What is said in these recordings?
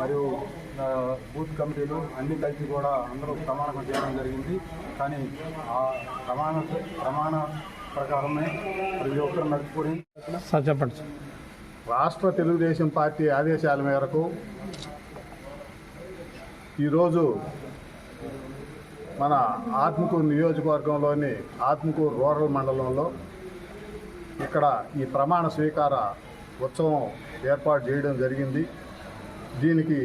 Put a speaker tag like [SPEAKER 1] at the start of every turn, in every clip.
[SPEAKER 1] మరియు బూత్ కమిటీలు అన్ని కలిసి కూడా అందరూ ప్రమాణం చేయడం జరిగింది. కానీ ఆ ప్రమాణ ప్రమాణ ప్రకారమే ప్రతి ఒక్కరు నడుచుకొని
[SPEAKER 2] చెప్పండి
[SPEAKER 3] రాష్ట్ర తెలుగుదేశం పార్టీ ఆదేశాల మేరకు ఈరోజు మన ఆత్మకూరు నియోజకవర్గంలోని ఆత్మకూరు రూరల్ మండలంలో ఇక్కడ ఈ ప్రమాణ స్వీకార ఉత్సవం ఏర్పాటు చేయడం జరిగింది. దీనికి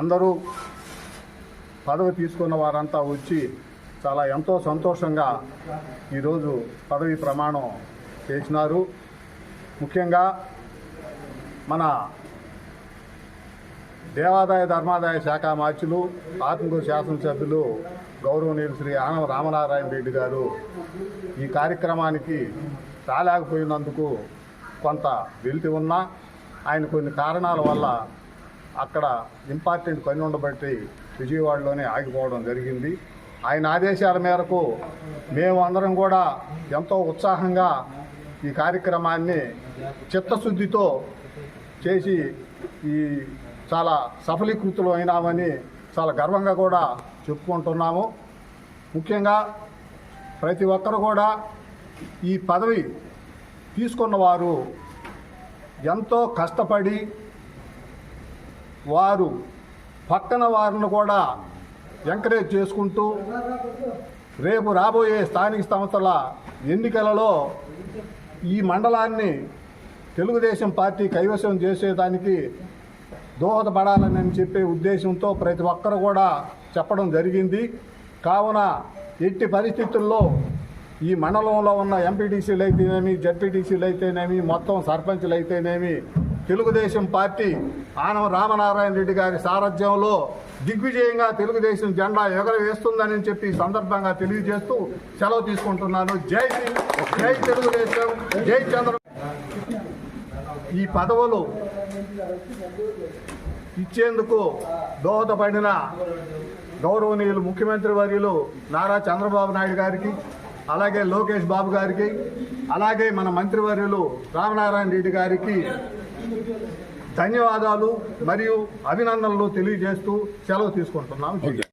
[SPEAKER 3] అందరూ పదవి తీసుకున్న వారంతా వచ్చి చాలా ఎంతో సంతోషంగా ఈరోజు పదవి ప్రమాణం చేసినారు. ముఖ్యంగా మన దేవాదాయ ధర్మాదాయ శాఖ మార్చులు ఆత్మకూరు శాసనసభ్యులు గౌరవనీయులు శ్రీ ఆనవ రామనారాయణ రెడ్డి గారు ఈ కార్యక్రమానికి రాలేకపోయినందుకు కొంత వెలితి ఉన్నా. ఆయన కొన్ని కారణాల వల్ల అక్కడ ఇంపార్టెంట్ పని ఉండబట్టి విజయవాడలోనే ఆగిపోవడం జరిగింది. ఆయన ఆదేశాల మేరకు మేము అందరం కూడా ఎంతో ఉత్సాహంగా ఈ కార్యక్రమాన్ని చిత్తశుద్ధితో చేసి ఈ చాలా సఫలీకృతులు అయినామని చాలా గర్వంగా కూడా చెప్పుకుంటున్నాము. ముఖ్యంగా ప్రతి ఒక్కరు కూడా ఈ పదవి తీసుకున్న వారు ఎంతో కష్టపడి వారు పక్కన వారిని కూడా ఎంకరేజ్ చేసుకుంటూ రేపు రాబోయే స్థానిక సంస్థల ఎన్నికలలో ఈ మండలాన్ని తెలుగుదేశం పార్టీ కైవసం చేసేదానికి దోహదపడాలని చెప్పే ఉద్దేశంతో ప్రతి ఒక్కరు కూడా చెప్పడం జరిగింది. కావున ఎట్టి పరిస్థితుల్లో ఈ మండలంలో ఉన్న ఎంపీటీసీలు అయితేనేమి జడ్పీటీసీలు అయితేనేమి మొత్తం సర్పంచ్లు అయితేనేమి తెలుగుదేశం పార్టీ ఆనవ రామనారాయణ రెడ్డి గారి సారథ్యంలో దిగ్విజయంగా తెలుగుదేశం జెండా ఎగరవేస్తుందని చెప్పి సందర్భంగా తెలియజేస్తూ సెలవు తీసుకుంటున్నాను. జై జై తెలుగుదేశం జై చంద్ర ఈ పదవులు ఇచ్చేందుకు దోహదపడిన గౌరవనీయులు ముఖ్యమంత్రి వర్యులు నారా చంద్రబాబు నాయుడు గారికి అలాగే లోకేష్ బాబు గారికి అలాగే మన మంత్రివర్యులు రామనారాయణ రెడ్డి గారికి ధన్యవాదాలు మరియు అభినందనలు తెలియజేస్తూ సెలవు తీసుకుంటున్నాం.